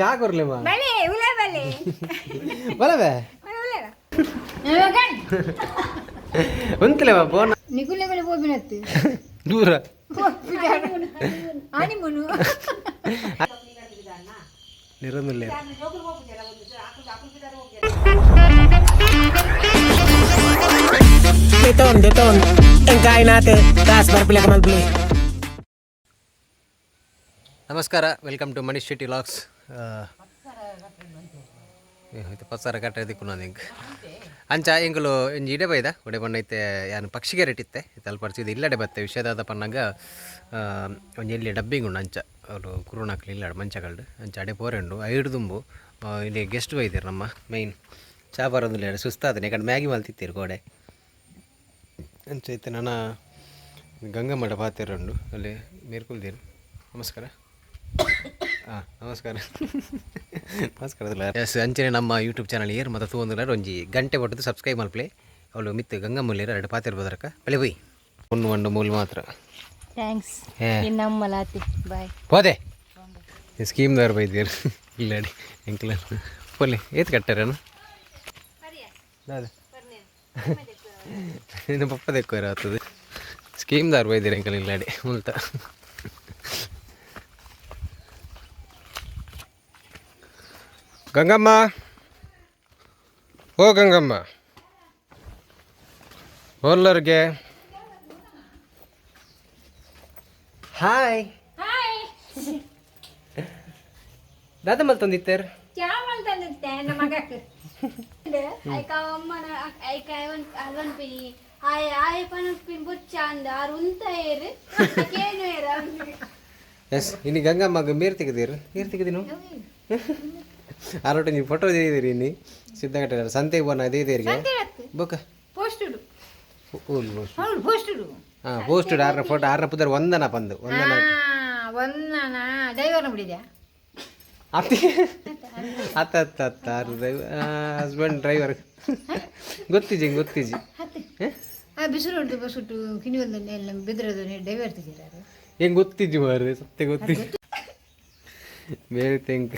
ಚಾ ಕೊರ್ಲೇಮ ಬಲೆ ಉಲ ಬಲೆ ಬಲವೇ ಉಲ ಒಂತಲೇವ ಬೋನ ನಿಗುಲೆ ಗುಲೆ ಹೋಗ್ಬಿಡತ್ತು ದೂರ ಆನಿ ಮುನು ನಿರಂದಿಲ್ಲ Beton, beton. Engkain natin. Taas, barpila ka malbili. ನಮಸ್ಕಾರ welcome to Manish Shetty LOX ಇದು ಪತ್ಸಾರ ಕಟ್ಟ ದಿಕ್ಕುನದು ಇಂಕ್ ಅಂಚ ಎಂಕುಲು ಇಂಜಿ ಇಡೆ ಬೈದ? ಉಡೆ ಬಣ್ಣೈತೆ ಯಾನು ಪಕ್ಷಿಗೆ ರೆಟ್ಟಿತ್ತೆ. ಇದು ಪರಿಚಿದ ಇಲ್ಲಡೆ ಬತ್ತೆ. ವಿಷಯದಾದ ಪನ್ನಂಗ ಒಂಜಿ ಎಲ್ಲಿ ಡಬ್ಬಿಂಗ್ ಉಂಡು ಅಂಚ. ಅವರು ಕುರುಣಾಕ್ಲಿ ಮಂಚ ಮಂಚಗಳ್ಡು ಅಂಚ ಅಡೆ ಪೋರೆಂಡು ಐಡು ದುಂಬು. ಆ, ಇಲ್ಲಿ ಗೆಸ್ಟ್ ಬೈದಿರು ನಮ್ಮ ಮೈನ್ ಚಾ ಬರೋದಿಲ್ಲ ಸುಸ್ತಾದನೆ ಯಾಕಂದ್ರೆ ಮ್ಯಾಗಿ ಮಲ್ತಿತ್ತೀರು ಗೋಡೆ. ಅಂಚ ಐತೆ ನನ್ನ ಗಂಗಮ್ಮಡ ಪಾತಿರಂಡು ಅಲ್ಲಿ ಮೇರ್ಕುಲ್ದೀರು ನಮಸ್ಕಾರ. ಹಾಂ ನಮಸ್ಕಾರ. ನಮಸ್ಕಾರ ಎಸ್ ಅಂಚನೆ ನಮ್ಮ ಯೂಟ್ಯೂಬ್ ಚಾನಲ್ ಏರ್ ಮತ್ತು ತೂಂದ್ರೆ ಒಂಜಿ ಗಂಟೆ ಕೊಟ್ಟದ್ದು ಸಬ್ಸ್ಕ್ರೈಬ್ ಮಾಡ್ಪ್ಲೆ ಅವಳು ಮಿತ್ತು ಗಂಗಮ್ಮಲ್ಲಿ ಎರಡು ಪಾತಿರ್ಬೋದ್ರಕ್ಕ ಬೆಳೆ ಬೈ. ಒಂದು ಒಂದು ಮೂಲ ಮಾತ್ರ. ಥ್ಯಾಂಕ್ಸ್ ಹೇ. ಇನ್ನಮ್ಮಲಾತಿ ಬಾಯ್ ಹೋದೆ. ಸ್ಕೀಮ್ದವ್ರು ಬೈದಿರು ಇಲ್ಲಾಡಿ ಎಂಕ್ಲ. ಪೊಲೆ ಏತ್ ಕಟ್ಟಾರೇನು? ಇನ್ನು ಪಪ್ಪ ಸ್ಕೀಮ್ ಆಗ್ತದೆ ಸ್ಕೀಮ್ದವ್ರು ಬೈದಿರು ಎಂಕಲ್ ಇಲ್ಲಾಡಿ ಮುಲ್ತ ಗಂಗಮ್ಮ. ಓ ಗಂಗಮ್ಮ. ಓಲ್ಲರ್ಗೆ ಹಾಯ್. ದಾದ ಮಲ್ ತಂದಿತ್ತೇರ್? ಚಾವಲ್ ತಂದಿತ್ತೆ ನಮ್ಮ ಮಗಕ್ಕೆ. ಐಕ ಅಮ್ಮನ ಐಕ ಅಲ್ವನ್ ಪಿನಿ ಆಯ ಆಯ ಪನ ಪಿನ್ ಬುಚ್ಚ ಅಂದ ಆರು ಉಂತ ಏರು ಕೇನು ಏರ ಎಸ್ ಇನ್ನು ಗಂಗಮ್ಮಗ ಮೀರ್ ತೆಗೆದಿರು. ನೀರು ತೆಗೆದಿನು? ಆರೋಟ ನೀವು ಫೋಟೋ ತೆಗೆದಿರಿ ನೀ ಸಿದ್ಧಗಟ್ಟ ಸಂತೆಗೆ ಬೋನ ಅದೇ ಹೌದು ಪೋಸ್ಟುಡು ಹಾಂ ಪೋಸ್ಟ್ ಆರ್ನ ಫೋಟೋ ಆರ್ನ ಪುದರ್ ಒಂದನ ಬಂದು ಒಂದನ ಒಂದನ? ದೈವನ ಬಿಡಿದ್ಯಾ? ಅತ್ತಿ ಅತ್ತ ಅತ್ತ ಅತ್ತ ಆರು ಡ್ರೈವರ್ ಹಸ್ಬೆಂಡ್ ಡ್ರೈವರ್ ಗೊತ್ತಿಜಿ ಗೊತ್ತಿಜಿ. ಬಿಸಿಲು ಹೊಡೆದು ಬಸ್ಸುಟ್ಟು ಕಿಣಿವೊಂದನ್ನೇ ಎಲ್ಲ ಬಿದ್ರದು ಡೈವರ್ ತೆಗೀರಾರು ಹೆಂಗೆ ಗೊತ್ತಿಜ್ಜಿ ಮಾರು ಸತ್ಯ ಗೊತ್ತಿಜ್ಜಿ ಬೇರೆ ತೆಂಕ್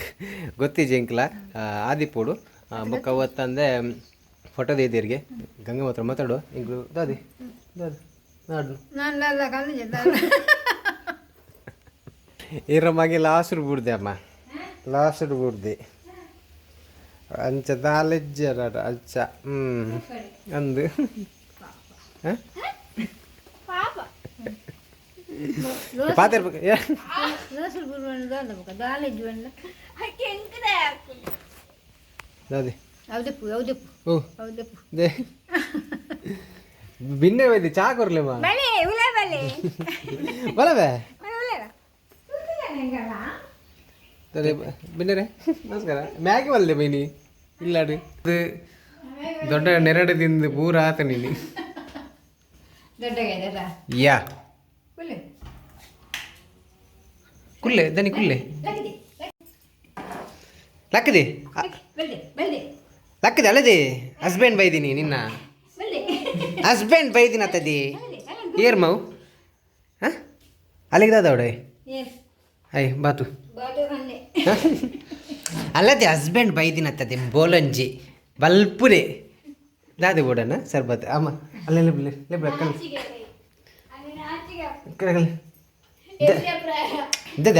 ಗೊತ್ತಿ ಜಿಂಕ್ಲ ಆದಿಪೋಡು ಬೊಕ್ಕ ಅವತ್ತಂದೆ ಫೋಟೋ ದೇದಿರ್ಗೆ ಗಂಗೆ ಮಾತ್ರ ಮಾತಾಡು. ಇಂಗ್ಳು ದಾದಿ ದಾದಿ ನಾಡು. ಇರ ಮಗೆ ಲಾಸ್ಟ್ ಬಿಡ್ದೆ ಅಮ್ಮ. ಲಾಸ್ಟ್ ಬಿಡ್ದೆ. ಅಂಚ ದಾಲೆಜ್ಜರ ಅಂಚ ಹ್ಞೂ ಅಂದು. ಹಾಂ ಪಾಪ ಪಾತಿರ್ಬೇಕು ಏ ನರ್ಸರಿ ಬಿಡುವಂತ ಅಲ್ಲ ಬಕ ಕಾಲೇಜ್ ಬಂದ ದಾದಿ ಯಾವ್ದಪ್ಪು ಯಾವ್ದಪ್ಪು ಓ ಯಾವ್ದಪ್ಪು ದೇ ಭಿನ್ನೆ ಒಯ್ದು ಚಾ ಬಲವೇ ಸರಿ ಬಿನ್ನರೆ ನಮಸ್ಕಾರ ಮ್ಯಾಗಿ ಬಲ್ಲೆ ಬೈನಿ. ಇಲ್ಲಾಡಿ ದೊಡ್ಡ ದೊಡ್ಡ ನೆರಡದಿಂದ ಪೂರ ಆತ ನೀನು ದೊಡ್ಡ ಯಾ. ಕುಲ್ಲೆ. ದನಿ ಕುಲ್ಲೆ. ಲಕ್ಕಿದೆ ಲಕ್ಕದೆ? ಅಲ್ಲದೆ ಹಸ್ಬೆಂಡ್ ಬೈದೀನಿ ನಿನ್ನ. ಹಸ್ಬೆಂಡ್ ಬೈದಿನ ತದಿ ಏರ್ ಮಾವು? ಹಾಂ? ಅಲ್ಲಿಗೆ ದಾದವಡೆ ಅಯ್ಯ ಬಾತು. ಅಲ್ಲದೆ ಹಸ್ಬೆಂಡ್ ಬೈದಿನತ್ತದೆ ಬೋಲಂಜಿ ಬಲ್ಪುರೆ. ದಾದೆ ಬೋಡನ ಸರ್ಬತ್. ಅಮ್ಮ ಅಲ್ಲೆಲ್ಲ ಬಿಲ್ಲೆ ಲೆಬ್ರ ಕಲ್ ದದ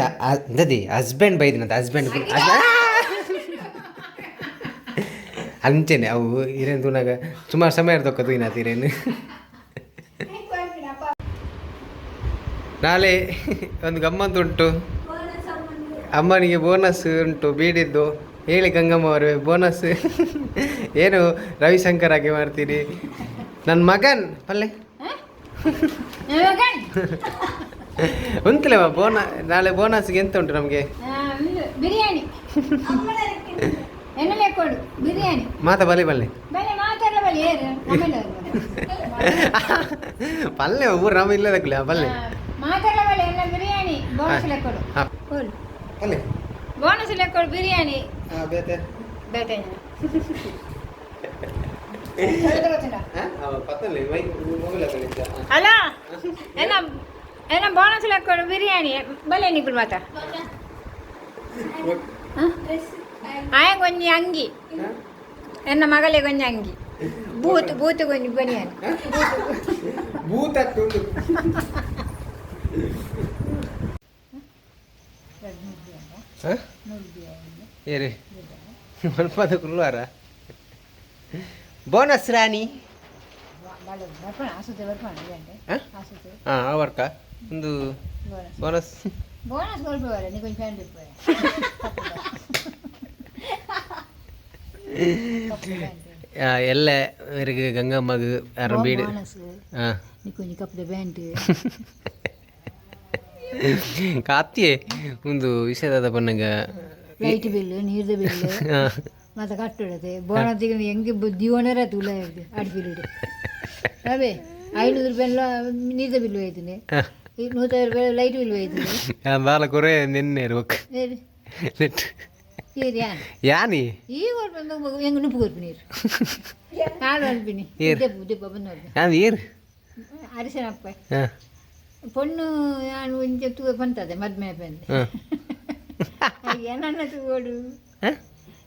ದದಿ ಹಸ್ಬೆಂಡ್ ಬೈದಿನಂತ ಹಸ್ಬೆಂಡ್ ಅಂಚೆನೆ ಅವು ಇರೇನು ತೂನಾಗ ಸುಮಾರು ಸಮಯ ಇರ್ದೊಕ್ಕದು ಇನ್ನಾತ ಇರೇನು. ನಾಳೆ ಒಂದು ಗಮ್ಮತ್ತು ಉಂಟು. ಅಮ್ಮನಿಗೆ ಬೋನಸ್ ಉಂಟು ಬೀಡಿದ್ದು. ಹೇಳಿ ಗಂಗಮ್ಮ ಅವರೇ ಬೋನಸ್ ಏನು ರವಿಶಂಕರ್ ಆಗಿ ಮಾಡ್ತೀರಿ? ನನ್ನ ಮಗನ್ ಪಲ್ಲೆ. ಉಂಟಲ್ಲವ ಬೋನ ನಾಳೆ ಬೋನಸ್ಗೆ ಎಂತ ಉಂಟು ನಮಗೆ? ಬಿರಿಯಾನಿ. ಬಿರಿಯಾನಿ. ಮಾತಾ ಬಲೆ ಬಲ್ಲೆ ಪಲ್ಲೆ ಊರು ನಮ್ಮ ಇಲ್ಲದಕ್ಕಲೆ ಪಲ್ಲೆ. ಮಾತಾಡ ಬಲೆ ಎಲ್ಲ ಬಿರಿಯಾನಿ ಬೋನಸ್ ಲೆಕ್ಕೊಡು ಹಾಂ. ಕೊಡು. ಪಲ್ಲೆ. ಬೋನಸ್ ಲೆಕ್ಕೊಡು ಬಿರಿಯಾನಿ. ಬೇತೆ. ಬೇತೆ ಏನ ಏನ ಬೋನಸ್ ಲೆಕ್ಕೊಡು ಬಿರಿಯಾನಿ. ಬಲೆ ನಿಗುಡು ಮಾತಾ ಆಯ ಕೊಂಚ ಅಂಗಿ. ಎನ್ನ ಮಗಳೇ ಒಂಜಿ ಅಂಗಿ. ಬೂತ್ ಬೂತ್ ಗೊಂಜಿ ಬನಿ ಬೂತ ಏರಿ? ಮಲ್ಪದ ಕುಲ್ವಾರ ಬೋನಸ್ ರಾಣಿ ಆಸುತ್ತೆ ಬರ್ಪಾನೆ ಹಾಂ ಆಸುತ್ತೆ ಹಾಂ ಅವರ್ಕ ಒಂದು ಬೋನಸ್ ಬೋನಸ್ ಕೊಡ್ಬೇವಲ್ಲ ನೀ ಕೊಂಚ ಫ್ಯಾನ್ ಬಿಡ್ಬೇಡ ಎಲ್ಲ ಇವ್ರಿಗೆ ಗಂಗಮ್ಮಗ ಯಾರು ಬೀಡಿ ಬೋನಸ್ ಹಾಂ ನೀ ಕೊಂಚ ಕಪ್ಪದ ಪ್ಯಾಂಟ್ ಕಾತಿಯೇ ಒಂದು ವಿಷಯದಾದ ಪನ್ನಗ ಲೈಟ್ ಬಿಲ್ ನೀರ್ದ ಬಿಲ್ ಮತ್ತೆ ಕಟ್ಟಿಡದೆ ಬೋನಸ್ಗೆ ಹೆಂಗೆ ಜೀವನರ ತುಲ ಇರ್ತದೆ ಅಡ್ಬಿಲಿಡು ಅವೇ ಐನೂರು ರೂಪಾಯಿ ನೀರ್ದ ಬಿಲ್ ಹೋಯ್ತೀನಿ ಈಗ ನೂತೈದು ರೂಪಾಯಿ ಲೈಟ್ ಬಿಲ್ ಹೋಯ್ತೀನಿ ಬಾಲ ಕೊರೆ ನಿನ್ನೆ ಇರ್ಬೇಕು ಹೇಳಿ ನೆಟ್ ಏರಿ ಯಾನ್ ಯಾನಿ ಈಗ ಕೊಡ್ಬೇಕು ಹೆಂಗೆ ನುಪ್ಪು ಕೊಡ್ಪಿ ನೀರು ಹಾಲು ಅನ್ಪಿನಿ ಏರ್. ದೆಪ್ಪು ದೆಪ್ಪ ಬಂದು ಯಾನ್ ಏರ್ ಅರಿಶನಪ್ಪ ಹಾಂ பொண்ணு நான் கொஞ்சம் தூ பண்ணுறது மத்மே பண்ணு ಹಾಂ என்னென்ன தூவோடு ಹಾಂ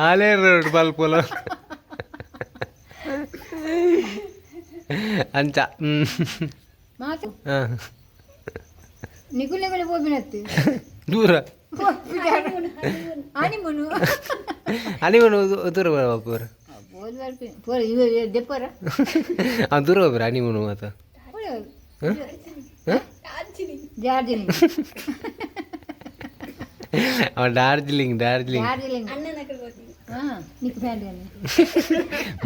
ಆಲೇರು ನೋಡು ಬಲ್ಪುಲ ಅಂಚ ಹ್ಮ್ ಮಾತು ಹಾಂ ನಿಗುಲ್ ನಿಗುಲ್ ಪೋಪಿನತ್ತು ದೂರ ಆನಿಮುನು ಅನಿವನು ದೂರ ಬರ ಬೋದು ಬರ್ಪಿ ಪೋರ డార్జిలింగ్ డార్జిలింగ్.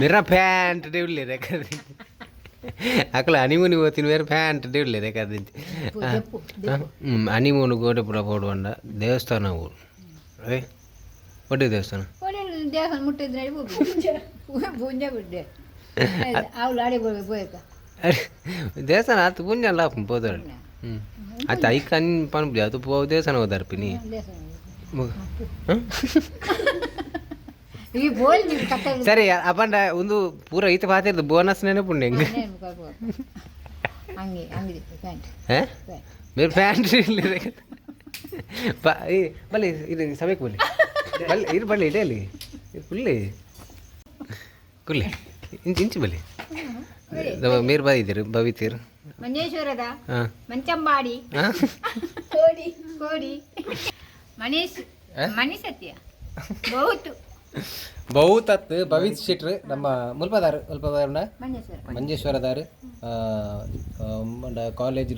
మీరా ప్యాంట్ దేవుడు లేదు ఎక్కడ అక్కడ అనిమూని పోతుంది వేరే ప్యాంట్ దేవుడు లేదు ఎక్కడ హనీమూన్ గోడపుర పోడు. అండ దేవస్థానం. ఊరు ఒకటి దేవస్థానం దేవస్థానం పుణ్యం లాభం పోతాడు. आता ऐका आणि पण बुद्या तू पोव देसन होदार पिनी मग ಈ ಬೋಲ್ ನಿನ್ ಕತೆ ಸರಿ ಅಪ್ಪಂಡ ಒಂದು ಪೂರ ಐತೆ ಬಾತಿರ್ದು ಬೋನಸ್ ನೆನಪುಂಡು ಹೆಂಗೆ? ಹಂಗೆ ಮೇರ್ ಪ್ಯಾಂಟ್. ಬೇರೆ ಪ್ಯಾಂಟ್ ಇಲ್ಲಿ ಬಲ್ಲಿ ಇದು ಸಮಯಕ್ಕೆ ಬಲ್ಲಿ ಬಲ್ಲಿ ಇದು ಬಲ್ಲಿ ಇದೆ ಅಲ್ಲಿ ಕುಲ್ಲಿ ಕುಲ್ಲಿ ಇಂಚು ಇಂಚು ಬಲ್ಲಿ ಮೀರು ಬಾಯಿದ್ದೀರಿ ಬವಿತೀರು ಮಂಜೇಶ್ವರದ? ಹಾಂ. ಮಂಚಂಬಾಡಿ. ಕೋಡಿ ಕೋಡಿ. ಮನೀಶ್ ಆ? ಬಹುತ್ ಸತ್ಯ ಬಹುತು ಬಹುತತ್ ಭವಿತ್ ಶೆಟ್ರ್ ನಮ್ಮ ಮುಲ್ಪದಾರ್ ಮುಲ್ಪದಾರ ಮಂಜೇಶ್ವರದಾರ್. ಕಾಲೇಜ್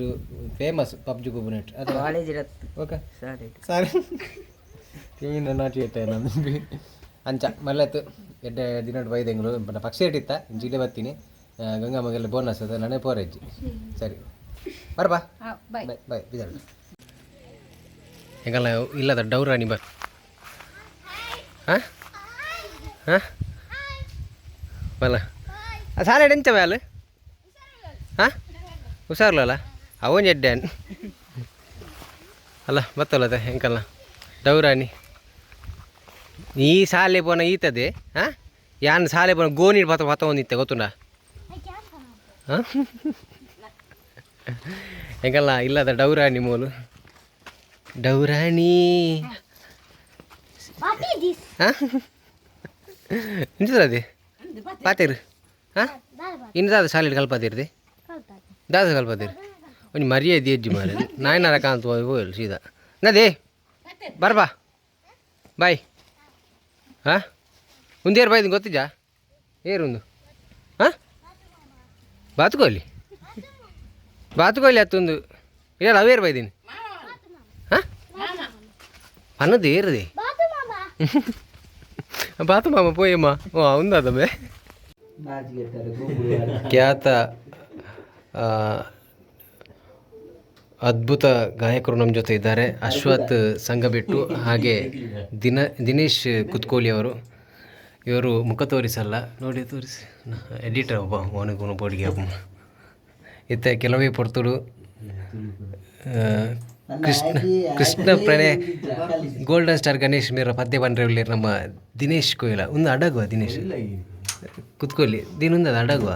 ಫೇಮಸ್ ಪಬ್ಜಿ ಗುಬುನೆಟ್ ಅದು ಕಾಲೇಜ್ ಓಕೆ ಸರಿ ಕಿವಿನ ನಾಟಿ ಇಟ್ಟ ನಂದು ಅಂಚ ಮಲ್ಲತ್ತು ಎಡ್ಡೆ ದಿನ ಬೈದೆಂಗ್ಳು ಪಕ್ಷಿ ಇಟ್ಟಿತ್ತ ಜಿಲ್ಲೆ ಬರ್ತೀನಿ. ಗಂಗಮ್ಮಗೆಲ್ಲ ಬೋನಸ್ ಅದ ನನೆ ಪೋರೆಜ್ಜಿ ಸರಿ. ಬರ್ಬಾ. ಬಾಯ್ ಬಾಯ್ ಬಾಯ್ ಬಿದ್ದಾಳ. ಹೆಂಗಲ್ಲ ಇಲ್ಲದ ಡೌರಾಣಿ ಬರ್ ಹಾಂ? ಹಾಂ? ಬಲ್ಲ. ಸಾಲೆ ಎಂತ ಅಲ್ಲ ಹಾಂ? ಹುಷಾರ್ಲಲ್ಲ? ಅವನ್ ಎಡ್ಡ್ಯಾನ್ ಅಲ್ಲ ಬತ್ತಲ್ಲ ಹೆಂಕಲ್ಲ ಡೌರಾಣಿ ಈ ಶಾಲೆ ಬೋನ ಈತದೆ ಹಾಂ? ಯಾನ್ ಶಾಲೆ ಗೋ ಗೋನಿ ಬತ್ತ ಬತ್ತ ಒಂದಿತ್ತೆ ಗೊತ್ತುಂಡ? ಹಾಂ? ಹೆಂಗಲ್ಲ ಇಲ್ಲದ ಡೌರಾಣಿ ಮೂಲು ಡೌರಾಣಿ. ಹಾಂ? ಇಂಚದ ಪಾತೀರು. ಹಾಂ? ಇನ್ನದಾದ ಶಾಲೆ ಕಲ್ಪತಿರ್ದಿ? ದಾದ ಕಲ್ಪತಿರಿ ಒಂದು ಮರ್ಯಾದೆ ಅಜ್ಜಿ ಮಾರಿ. ನಾಯಿನಾರ ಕಾಂತ ಹೋಯ್ ಸೀದಾ. ನದೇ ಬರ್ಬಾ ಬಾಯ್. ಹಾಂ? ಒಂದೇರು ಬಾಯ್ದು ಏರ್ ಒಂದು ಹಾಂ? ಬಾತುಕೋಲಿ? ಬಾತುಕೋಲಿ ಹತ್ತೊಂದು ಇಲ್ಲ ಅವೇರ್ ಬೈದೀನಿ. ಹಾಂ? ಅನ್ನದು ಏರದೆ? ಬಾತು ಮಾಮ, ಪೋಯಮ್ಮ. ಓ ಅವಂದದಮ್ಮೆ ಖ್ಯಾತ ಅದ್ಭುತ ಗಾಯಕರು ನಮ್ಮ ಜೊತೆ ಇದ್ದಾರೆ. ಅಶ್ವಥ್ ಸಂಘ ಬಿಟ್ಟು ಹಾಗೆ ದಿನ, ದಿನೇಶ್ ಕುತ್ಕೋಲಿ ಅವರು. ಇವರು ಮುಖ ತೋರಿಸಲ್ಲ. ನೋಡಿ ತೋರಿಸಿ. ಎಡಿಟರ್ ಒಬ್ಬ ಅವನಿಗೂ ಬೋಡಿಗೆ ಒಬ್ಬ ಇತ್ತ ಕೆಲವೇ ಪೊರ್ತುಡು ಆ, ಕೃಷ್ಣ ಕೃಷ್ಣ ಪ್ರಣಯ ಗೋಲ್ಡನ್ ಸ್ಟಾರ್ ಗಣೇಶ್ ಮೇರ ಪದ್ಯ ಬಂದ್ರೆ ನಮ್ಮ ದಿನೇಶ್ ಕೊಯ್ಲ. ಒಂದು ಅಡಗುವ ದಿನೇಶ್. ಕುತ್ಕೊಳ್ಳಿ. ದಿನೊಂದು ಅದು ಅಡಗುವ.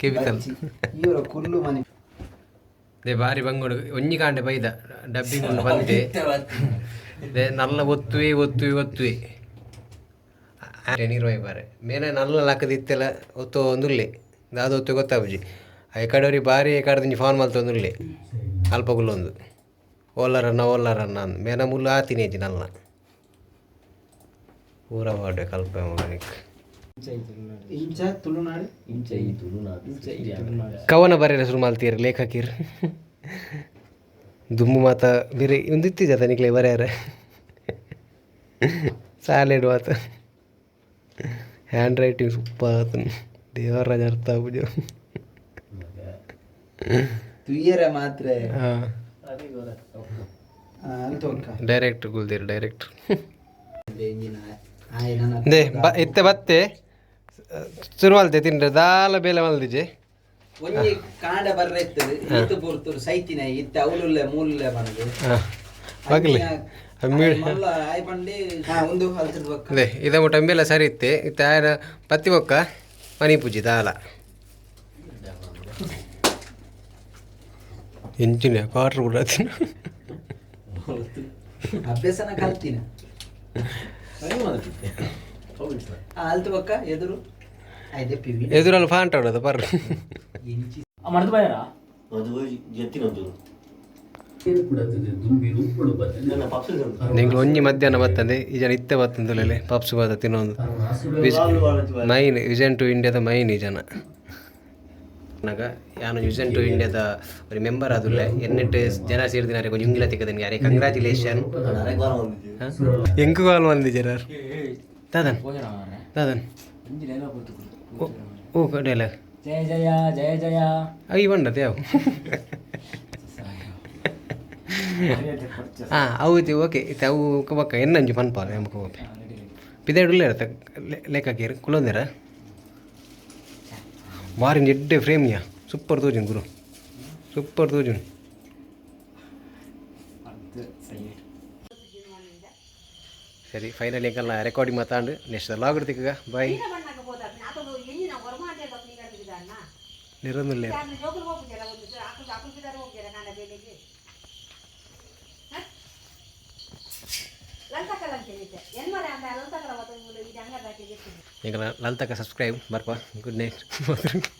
ಕೆಬಿ ಮನೆ ದೇ ಬಾರಿ ಬಂಗೋಡು. ಒಂಜಿ ಕಾಂಡೆ ಬೈದ ಡಬ್ಬಿಂಗ್ ಬಂದೆ ನಲ್ಲ ಒತ್ತುವೆ ಒತ್ತುವೆ ಒತ್ತುವೆ. ನೀರು ಬಾರೆ. ಮೇನೆ ನಲ್ಲ ಲಕ್ಕದಿತ್ತೆಲ್ಲ ಒತ್ತು ಒಂದುಲ್ಲೆ ದಾದ ಒತ್ತು ಗೊತ್ತಾಬುಜಿ ಆ ಕಡೆಯವ್ರಿಗೆ ಬಾರಿ ಕಡೆದಿಂಜಿ ಫೋನ್ ಮಲ್ತ ಒಂದುಲ್ಲೆ ಅಲ್ಪ ಗುಲ್ಲೊಂದು ಓಲಾರನ್ನ ಓಲಾರನ್ನ ಅಂದ್. ಮೇನ ಮುಲ್ಲ ಆತಿನೇಜಿ ಅಜ್ಜಿ ನಲ್ಲ ಪೂರ ಮಾಡ್ಬೇಕು ಅಲ್ಪ ಮಗನಿಗೆ. ಕವನ ಬರೆಯಲ್ಲ ಶುರು ಮಾಡ್ತೀರ ಲೇಖಕಿರ್? ದುಮ್ಮು ಮಾತ ಬೇರೆ ಒಂದಿತ್ತಿ ಇತ್ತಿದೆ ಅದ ನಿಕ್ಲೆ ಬರೆಯಾರ? ಸಾಲೆಡ್ ಮಾತ. ಹ್ಯಾಂಡ್ ರೈಟಿಂಗ್ ಸೂಪರ್ ದೇವರ ದೇವರಾಜ ಅರ್ಥ ಆಗುಜು ತುಯ್ಯರ ಮಾತ್ರ. ಹಾಂ. ಅಂತೋಡ್ಕ ಡೈರೆಕ್ಟ್ರ್ ಗುಲ್ದೀರ್ ಡೈರೆಕ್ಟ್ರ್ ದೇ ಬ ಇತ್ತೆ ಬತ್ತೆ. ಶುರು ಮಲ್ತೆ ತಿಂಡ್ರೆ ದಾಲ ಬೇಲೆ ಮಲ್ದಿಜೆ ಒಂಜಿ ಕಾಂಡ ಬರ್ರ ಇತ್ತು ಇತ್ತು ಸೈತಿನ ಇತ್ತ ಅವಳುಲ್ಲ ಮೂಲ ಮನದು ಅದೇ ಇದ ಮುಟ್ಟ ಸರಿ ಇತ್ತೆ. ಇತ್ತ ಪತ್ತಿ ಬೊಕ್ಕ ಮನಿ ಪೂಜಿ ದಾಲ ಎಂಚಿನ ಕ್ವಾರ್ಟರ್ ಕೂಡ ಅಭ್ಯಾಸನ ಕಲ್ತಿನ. ಆಲ್ತು ಬಕ್ಕ ಎದುರು? ಎದುರಲ್ಲಿ ಫಾಂಟ್ ಆಡೋದು ಬರ್ರಿ. ಇಂಚಿ ನಿಂಗೆ ಒಂಜಿ ಮಧ್ಯಾಹ್ನ ಬತ್ತದೆ ಈಜ ನಿತ್ಯ ಇತ್ತೆ ಬರ್ತಂದುಲೇ ಪಪ್ಸ್ ಬತ್ತ ತಿನ್ನೊಂದು. ಮೈನ್ ವಿಜನ್ ಟು ಇಂಡಿಯಾದ ಮೈನ್ ಈ ಜನ. ನಾಗ ಯಾನು ವಿಜನ್ ಟು ಇಂಡಿಯಾದ ಒಂದು ಮೆಂಬರ್ ಆದುಲ್ಲೆ ಎನ್ನೆಟ್ಟು ಜನ ಸೇರ್ದಿನಾರೆ ಕೊಂಚ ಇಂಗ್ಲ ತಿಕ್ಕದನ್ಗೆ ಅರೆ ಕಂಗ್ರಾಚುಲೇಷನ್ ಎಂಕು ಕಾಲ್ ಬಂದಿ ಜನ ದಾದನ್. ದಾದನ್. ಓ- ಓ ಡೈಲಾಗ್. ಜಯ ಜಯ ಜಯ ಜಯ. ಅಯ್ಯ ಬಂಡದ ಯಾವ ಹಾಂ ಹೌದು ಓಕೆ ಅವು ಬಕ್ಕ ಎನ್ನಂಜು ಪನ್ಪಾಲ ಎಂಬಕ ಹೋಗಿ ಪಿದೇಡುಲ್ಲ ಇರತ್ತೆ ಲೆಕ್ಕಕ್ಕೆ ಕುಲೊಂದಿರ ವಾರಿನ ಎಡ್ಡೆ ಫ್ರೇಮ್ಯ ಸೂಪರ್ ತೋಜುನ್ ಗುರು ಸೂಪರ್ ತೋಜುನ್ ಸರಿ ಫೈನಲ್ ಎಂಕಲ್ಲ ರೆಕಾರ್ಡಿಂಗ್ ಮಾತಾಂಡು ನೆಕ್ಸ್ಟ್ ಲಾಗ್ ಇಡ್ತಿಕ್ಕ ಬಾಯ್ ನಿರಂದಿಲ್ಲ ಈಗ ಲಲ್ತಕ ಸಬ್ಸ್ಕ್ರೈಬ್ ಬರ್ಪ. Good night